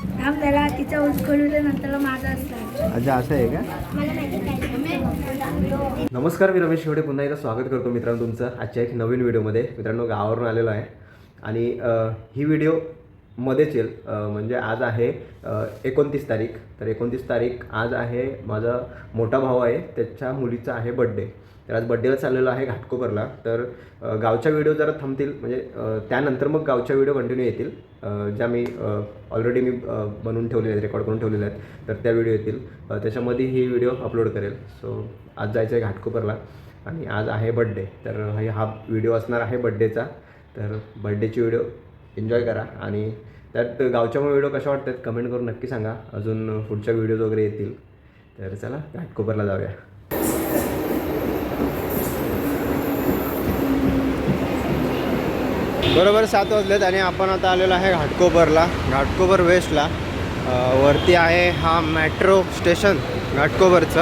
तिचा नंतर माझा अच्छा असं आहे का? नमस्कार मी रमेश शेवडे. पुन्हा एकदा स्वागत करतो मित्रांनो तुमचं. आजच्या एक नवीन व्हिडिओमध्ये. मित्रांनो गावावरून आलेलो आहे. आणि ही व्हिडिओ मध्येच येईल. म्हणजे आज आहे एकोणतीस तारीख. तर एकोणतीस तारीख आज आहे माझा मोठा भाऊ आहे. त्याच्या मुलीचा आहे बड्डे तर आज बड्डेला चाललेलो आहे घाटकोपरला. तर गावच्या व्हिडिओ जरा थांबतील. म्हणजे त्यानंतर मग गावच्या व्हिडिओ कंटिन्यू येतील. ज्या मी ऑलरेडी मी बनवून ठेवलेले आहेत रेकॉर्ड करून ठेवलेले आहेत तर त्या व्हिडिओ येतील. त्याच्यामध्ये ही व्हिडिओ अपलोड करेल. सो आज जायचं आहे घाटकोपरला. आणि आज आहे बड्डे तर हे हा व्हिडिओ असणार आहे बड्डेचा तर बड्डेची व्हिडिओ एन्जॉय करा. आणि त्यात गावच्या व्हिडिओ कशा वाटतात कमेंट करून नक्की सांगा. अजून पुढच्या व्हिडिओज वगैरे येतील. तर चला घाटकोपरला जाऊया. बरोबर सात वाजलेत आणि आपण आता आलेलो आहे घाटकोपरला. घाटकोपर वेस्टला वरती आहे हा मेट्रो स्टेशन घाटकोपरचं.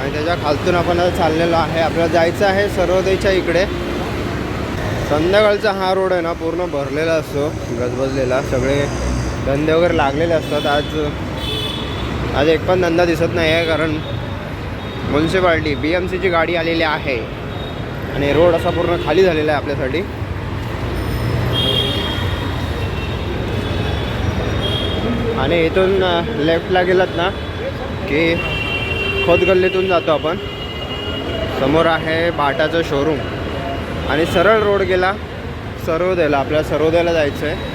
आणि त्याच्या खालतून आपण आता चाललेलो आहे. आपल्याला जायचं आहे सर्वोदयच्या इकडे. संध्याकाळचा हा रोड आहे ना पूर्ण भरलेला असतो. गजबजलेला. सगळे धंदे वगैरे लागलेले असतात. आज आज एक पण धंदा दिसत नाही आहे कारण म्युन्सिपाल्टी बी एम सीची गाडी आलेली आहे. आणि रोड असा पूर्ण खाली झालेला आहे आपल्यासाठी. आणि इथून लेफ्टला गेलात ना की खोदगल्लीतून जातो आपण. समोर आहे बाटाचं शोरूम आणि सरळ रोड गेला सर्वोदयला आपल्या सरोदयाला जायचं आहे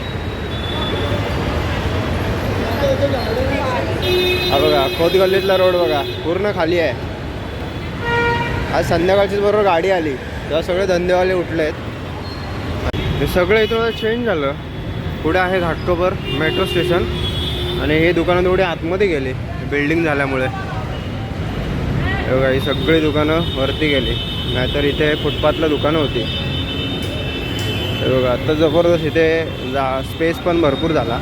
हा बघा खोदगल्लीतला रोड बघा पूर्ण खाली आहे. आज संध्याकाळचीच बरोबर गाडी आली तेव्हा सगळे धंदेवाले उठले आहेत हे सगळं इथं चेंज झालं. पुढे आहे घाटकोपर मेट्रो स्टेशन आणि हे दुकानं थोडी आतमध्ये गेली. बिल्डिंग झाल्यामुळे. हे ही सगळी दुकानं वरती गेली. नाहीतर इथे फुटपाथला दुकानं होती. हे बघा आता जबरदस्त इथे जा स्पेस पण भरपूर झाला.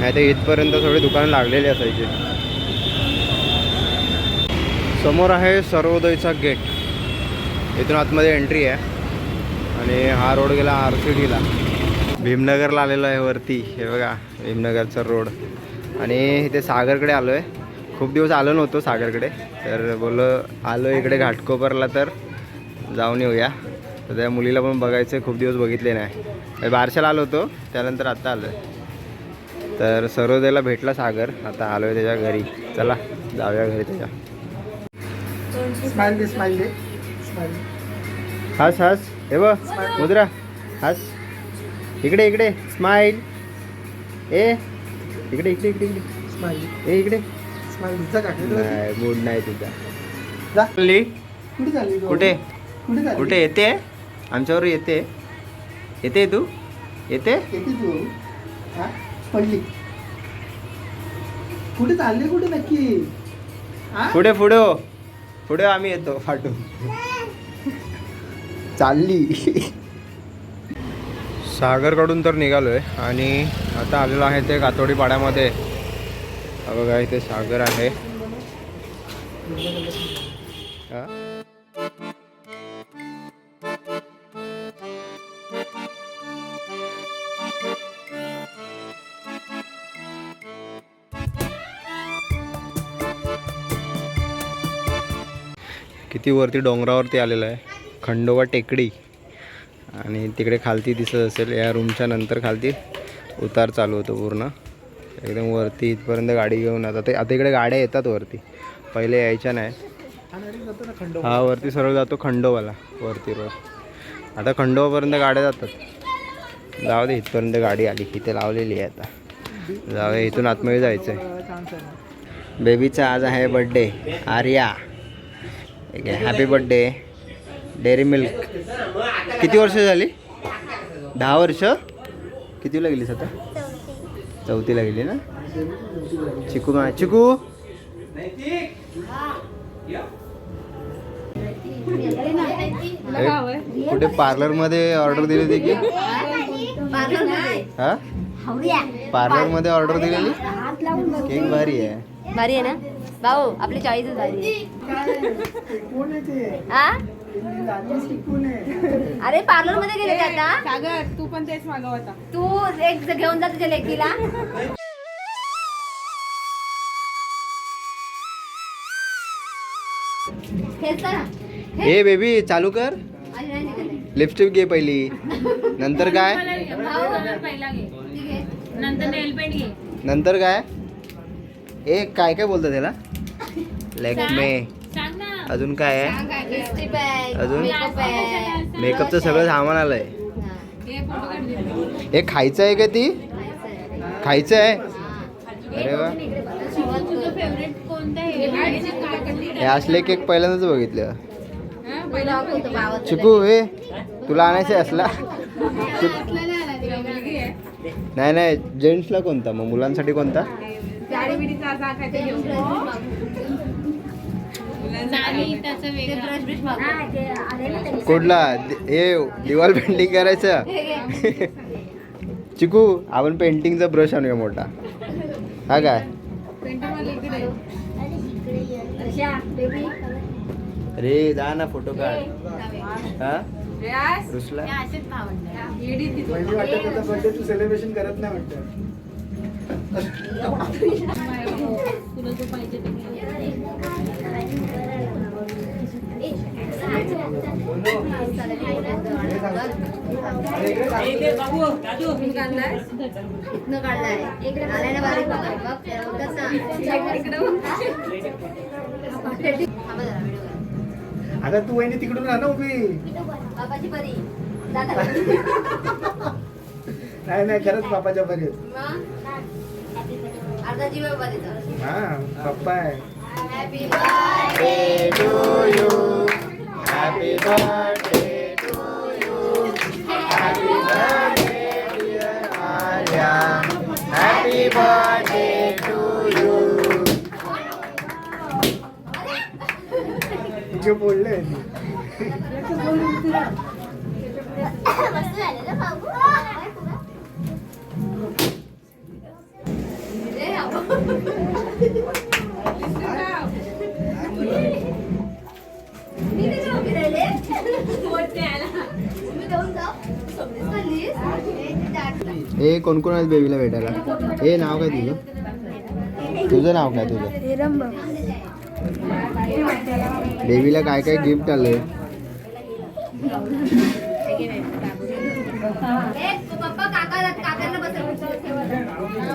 नाही तर इथपर्यंत थोडी दुकानं लागलेली असायची. समोर आहे सर्वोदयचा गेट इथून आतमध्ये एंट्री आहे. आणि हा रोड गेला आर सी डीला भीमनगरला आलेला आहे वरती. हे बघा भीमनगरचा रोड आणि इथे सागरकडे आलो आहे खूप दिवस आलो नव्हतो सागरकडे तर बोललो आलो इकडे घाटकोपरला तर जाऊन येऊया. तर त्या मुलीला पण बघायचं खूप दिवस बघितले नाही. बारशाला आलो होतो त्यानंतर आता आलो आहे तर सर्वोदयला भेटला सागर आता आलो आहे त्याच्या घरी. चला जाऊया घरी त्याच्या. हस हस. हे बघ मुद्रा. हस. इकडे इकडे. स्माईल ए. इकडे इकडे इकडे इकडे. स्माइल ए इकडे. जा काका नाही मूड नाही तुझा. जा. चालली? कुठे चालली तू? कुठे? कुठे चालली? कुठे? येते? आमच्यावर येते. येते तू? येते? येते तू. हा? पडली. कुठे चालली? कुठे नक्की? हा? पुढे पुढे हो. पुढे आम्ही येतो फाटू चालली. सागरकडून तर निघालो आहे आणि आता आलेलो आहे ते कातोडी पाड्यामध्ये बघा इथे सागर आहे. किती वरती डोंगरावरती आलेलं आहे. खंडोबा टेकडी. आणि तिकडे खालती दिसत असेल या रूमच्या नंतर खालती उतार चालू होतो पूर्ण. एकदम वरती इथपर्यंत गाडी घेऊन आता ते आता इकडे गाड्या येतात वरती. पहिले यायच्या नाही. हा वरती सरळ जातो खंडोवाला वरती रोड आता खंडोबापर्यंत गाड्या जातात. जाऊ दे इथपर्यंत गाडी आली इथे लावलेली आहे आता. जाऊ दे इथून आतमध्ये जायचं आहे आहे बेबीचा आज आहे birthday Arya. Happy birthday Dairy Milk किती वर्ष झाली? दहा वर्ष? कितीला गेलीस आता? चौथीला गेली ना? चिकू मा चिकू? कुठे पार्लरमध्ये ऑर्डर दिली होती की? हा? पार्लरमध्ये ऑर्डर दिलेली केक भारी आहे. भारी आहे ना? भाऊ आपली भारी. कोण आहे अरे पार्लरमध्ये गेले का आता? सागर तू पण तेच मागव आता तू एक घेऊन जा तुझ्या लेकीला हे बेबी चालू कर. लिपस्टिक घे पहिली. नंतर काय? नंतर काय? ए काय काय बोलतो त्याला लेकमे अजून काय आहे? अजून? मेकअपचं सगळं सामान आलंय. हे खायचं आहे का ती? खायचं आहे. अरे वा. हे असले केक पहिल्यांदाच बघितलं. चिकू हे तुला आणायचं आहे असला? नाही नाही जेंट्सला कोणता? मग मुलांसाठी कोणता? त्याचं वेगळं. कुठला? हे दिवाल पेंटिंग करायचं. चिकू आपण पेंटिंगचा ब्रश आणूया मोठा. हा काय? अरे जा ना फोटो काढ. हा? सेलिब्रेशन करत नाही वाटतं तुला जो पाहिजे ते घे. इथनं काढलाय नाल्याने बारीक बघा. बघ, त्या कसा. थांबा जरा, video कर. आता तू वहिनी तिकडून राहा ना उभी बाबाची परी नाही नाही खरंच बापाच्या परी अर्धा जीव हा पप्पा आहे. Happy birthday. सगळीच चाललीस? हे कोण कोण आहेत बेबीला भेटायला? हे नाव काय तुझं? तुझं नाव काय तुझं? बेबीला काय काय गिफ्ट आलंय.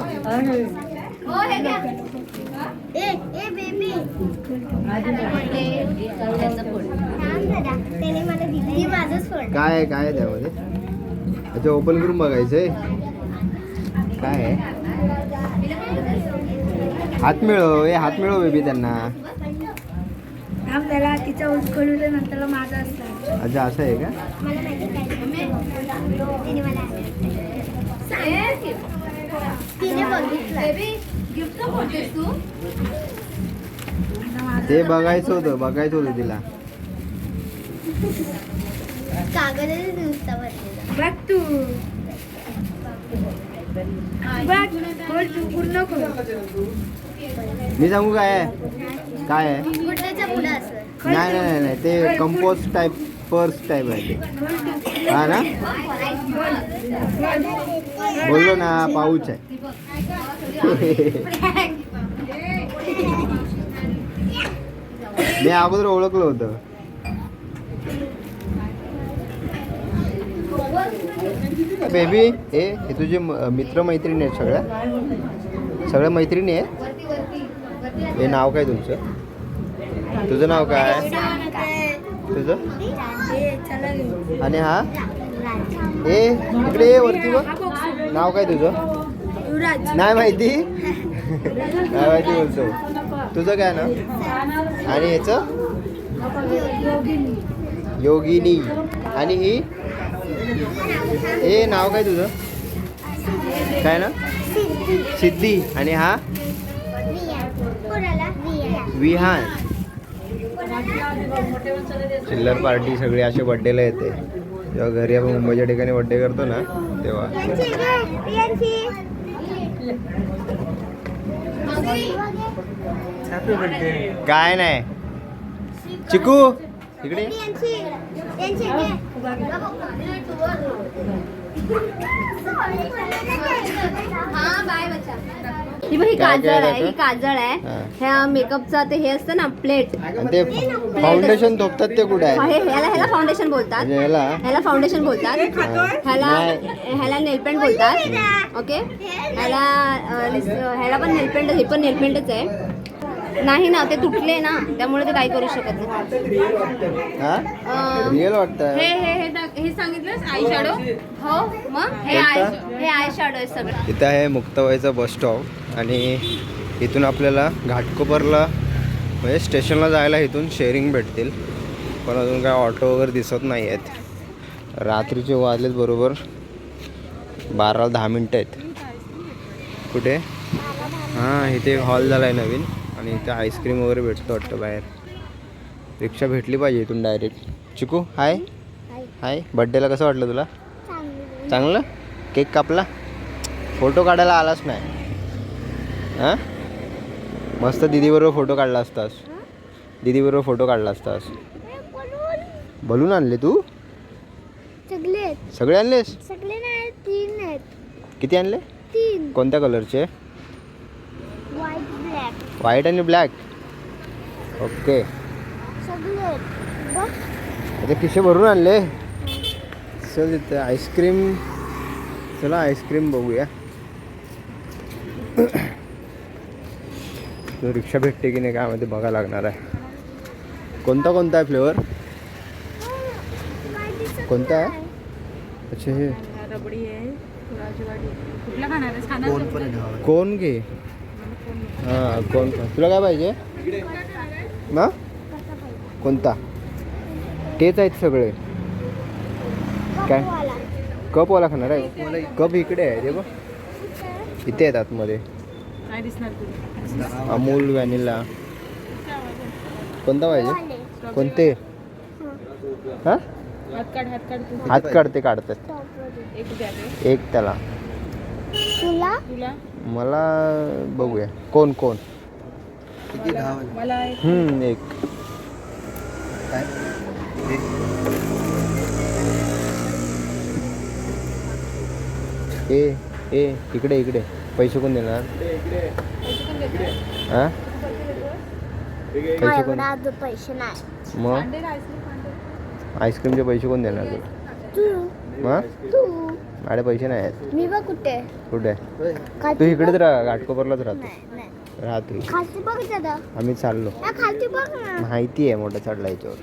हो, हे घ्या. ए, ए, बेबी. त्याचा फोन. त्याने मला दिलं हे माझंच फोन काय आहे काय आहे त्यामध्ये अच्छा ओपन करून बघायचंय काय आहे हात मिळव हे हात मिळव बेबी त्यांना तिचा दे नंतर माझा असला अच्छा असं आहे का? मला माहिती काय तिने मला गिफ्ट बोलतेस तू? ते बघायचं होतं बघायचं होतं तिला. दिवसावर बघ तू. बघ. पूर्ण खोल मी सांगू काय आहे? काय आहे? नाही नाही नाही, ते कंपोस्ट टाईप पर्स टाईप आहे ते. हा ना? बोललो ना पाऊच आहे. मी अगोदर ओळखलं होतं. बेबी हे तुझे म- मित्र मैत्रिणी आहेत सगळ्या? सगळ्या मैत्रिणी आहेत? हे नाव काय तुमचं? तुझं नाव काय? तुझं? आणि हा? ए इकडे वरती बघ. नाव काय तुझं? नाही माहिती. नाही माहिती बोलतो. तुझं काय ना आणि ह्याचं? योगिनी. आणि ही? ए नाव काय तुझं? काय ना? सिद्धी. आणि हा? विहान. चिल्लर पार्टी सगळी असे बड्डेला येते. जेव्हा घरी आपण मुंबईच्या ठिकाणी बड्डे करतो ना तेव्हा. काय नाही. चिकू. हाँ बाय बच्चा. ही बघ ही काजळ आहे ही? काजळ आहे. हा. ह्या मेकअपचा ते हे असतं ना प्लेट ते फाउंडेशन झोपतात ते कुठे आहे हे ह्याला ह्याला फाउंडेशन बोलतात. म्हणजे याला ह्याला फाउंडेशन बोलतात. ह्याला. ह्याला नेलपेंट बोलतात. ओके ह्याला अं, लिस- ह्याला पण नेलपेंट हे पण नेलपेंटच आहे. नाही ना ते तुटले ना त्यामुळे ते काही करू शकत नाही. हा? अं, रिअल वाटतं हे हे हे हे सांगितलंस आई शॅडो हो मग? हे आय हे आय शॅडो आहे सगळं. इथं आहे मुक्ताबाईचा बस स्टॉप आणि इथून आपल्याला घाटकोपरला म्हणजे स्टेशनला जायला इथून शेअरिंग भेटतील. पण अजून काय ऑटो वगैरे दिसत नाही आहेत रात्रीचे वाजलेत बरोबर. बारा दहा मिनटं आहेत. कुठे? हां इथे एक हॉल झाला आहे नवीन. आणि इथे आईस्क्रीम वगैरे भेटतं वाटतं बाहेर. रिक्षा भेटली पाहिजे इथून डायरेक्ट चिकू हाय हाय बड्डेला कसं वाटलं तुला? चांगलं केक कापला? फोटो काढायला आलाच नाही. हां? मस्त दीदीबरोबर फोटो काढला असतास. दीदीबरोबर फोटो काढला असतास. बलून. आणले तू? सगळे सगळे आणलेस? किती आणले? कोणत्या कलरचे व्हाईट आणि ब्लॅक ओके बघ आता खिशे भरून आणले. चल तिथे आईस्क्रीम चला आईस्क्रीम बघूया. तो रिक्षा भेटते की नाही काय माहिती बघायला लागणार आहे. कोणता कोणता आहे फ्लेवर कोणता आहे? अच्छा हे. रबडी आहे राजवाडी कुठला खाणार आहेस? खाणार कोण घे? हां कोण तुला काय पाहिजे? ना? कोणता? तेच आहेत सगळे. काय? कपवाला खाणार आहे. कप इकडे आहे ते बघ. इथे आहेत आतमध्ये. अमूल व्हॅनिला. कोणता पाहिजे? कोणते? हां? हात काढते काढतात. एक त्याला. मला बघूया. कोण कोण? मला एक. हम्म, एक. ए ए इकडे इकडे. पैसे कोण देणार? हा पैसे कोण? अजून पैसे नाही. मग? आईस्क्रीमचे पैसे कोण देणार तू तू. मग? तू माझ्याकडे पैसे नाही आहेत. मी बघ कुठे कुठे? खालती तू इकडेच राहा घाटकोपरलाच राहतो. नाही, नाही. राहा तू खालती बघ दादा आम्ही चाललो. हा, खालती बघ ना. माहिती आहे मोठा चढला याच्यावर.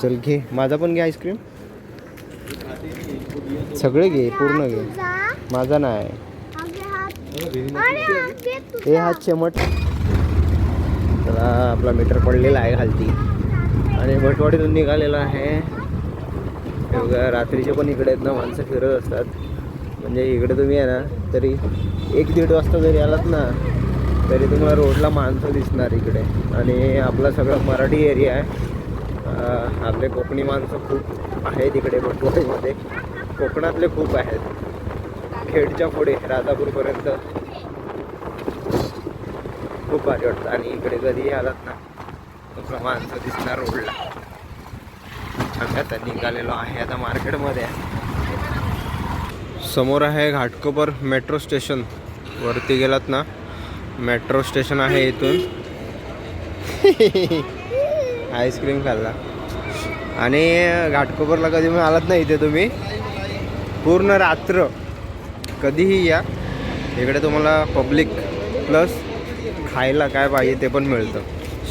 चल घे. माझा पण घे आईस्क्रीम. सगळे घे पूर्ण घे. तुझा. माझा नाही. आगे हात अरे हा, हे तुझा. हा शेमट त्याला आपला मीटर पडलेला आहे खालती. आणि भटवाडीतून निघालेला आहे. हे बघा रात्रीचे पण इकडे आहेत ना माणसं फिरत असतात. म्हणजे इकडे तुम्ही आहे ना तरी एक दीड वाजता जरी आलात ना तरी तुम्हाला रोडला माणसं दिसणार इकडे. आणि आपला सगळा मराठी एरिया आहे. आपले कोकणी माणसं खूप आहेत इकडे बटवाईमध्ये कोकणातले खूप आहेत. खेडच्या पुढे राधापूरपर्यंत. खूप भारी वाटतं. आणि इकडे कधी आलात ना तुम्हाला माणसं दिसणार रोडला. आता निघालेलो आहे आता मार्केटमध्ये. समोर आहे घाटकोपर मेट्रो स्टेशन. वरती गेलात ना? मेट्रो स्टेशन आहे इथून. आईस्क्रीम खाल्ला. आणि घाटकोपरला कधी पण आलात नाही इथे तुम्ही? पूर्ण रात्र. कधीही या. इकडे तुम्हाला पब्लिक प्लस खायला काय पाहिजे ते पण मिळतं.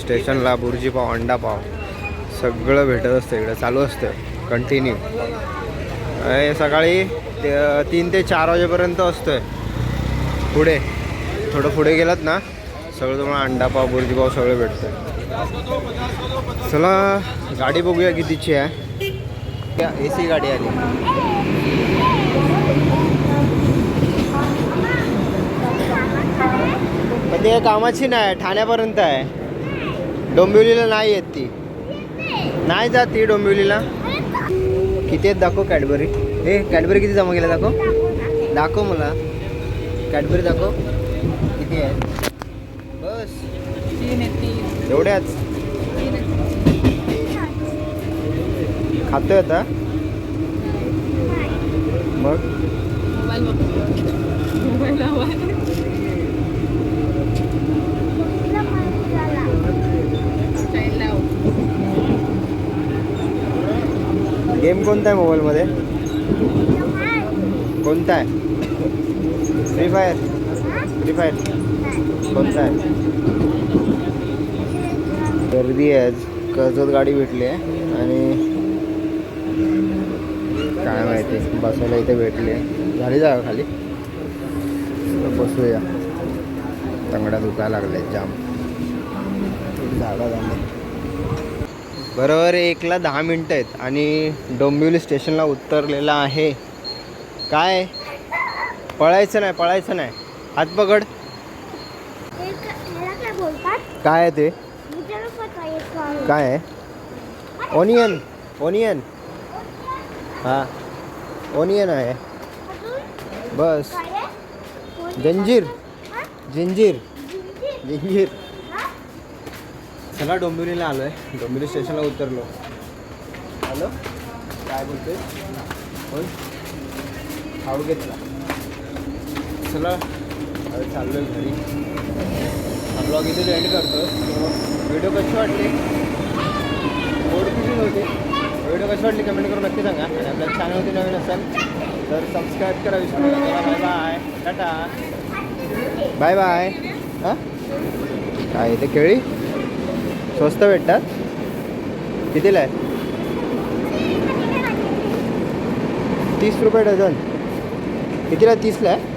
स्टेशनला बुर्जी पाव अंडा पाव. सगळं भेटत असतं इकडं चालू असतं कंटिन्यू सकाळी ते- तीन ते चार वाजेपर्यंत असतोय. पुढे थोडं पुढे गेलात ना सगळं तुम्हाला अंडा पाव बुर्जी पाव सगळं भेटतं चला गाडी बघूया कितीची आहे. ए सी गाडी आली. पण ते कामाची नाही ठाण्यापर्यंत आहे. डोंबिवलीला नाही येत ती. नाही जात ती डोंबिवलीला. किती आहेत दाखव कॅडबरी. हे कॅडबरी किती जमा केला दाखव. दाखव मला. कॅडबरी दाखव. किती आहे बस. एवढ्याच खातोय आता. मग? मोबाईल गेम कोणता आहे मोबाईलमध्ये? कोणता आहे? फ्री फायर फ्री फायर कोणता आहे? गर्दी आहे कर्जत गाडी भेटली आहे आणि काय माहिती बसायला इथे भेटली आहे. झाली जागा खाली? बसूया. तंगडा दुखायला लागलाय जाम. जागा झाले. बरोबर एकला दहा मिनटं आहेत आणि डोंबिवली स्टेशनला उतरलेला आहे. काय? पळायचं नाही पळायचं नाही. हात पकड. काय आहे ते? काय आहे. ओनियन ओनियन हां ओनियन आहे. बस. जंजीर जिंजीर. जंजीर. जिंजीर? चला डोंबिवलीला आलो आहे डोंबिवली स्टेशनला उतरलो. हॅलो काय बोलतोय? कोण? खाऊ घेतला. चला. आता चाललो आहे घरी. हा ब्लॉग इथे एंड करतो. व्हिडिओ कशी वाटली? ओळखीची नव्हती व्हिडिओ कशी वाटली? कमेंट करून नक्की सांगा. आणि आपल्या चॅनलवरती नवीन असाल तर सबस्क्राईब करा. विसरू नका. Bye bye tata. Bye bye हां? काय इथे केळी? स्वस्त भेटतात? कितीला आहे? तीस रुपये डझन. कितीला? तीसला आहे?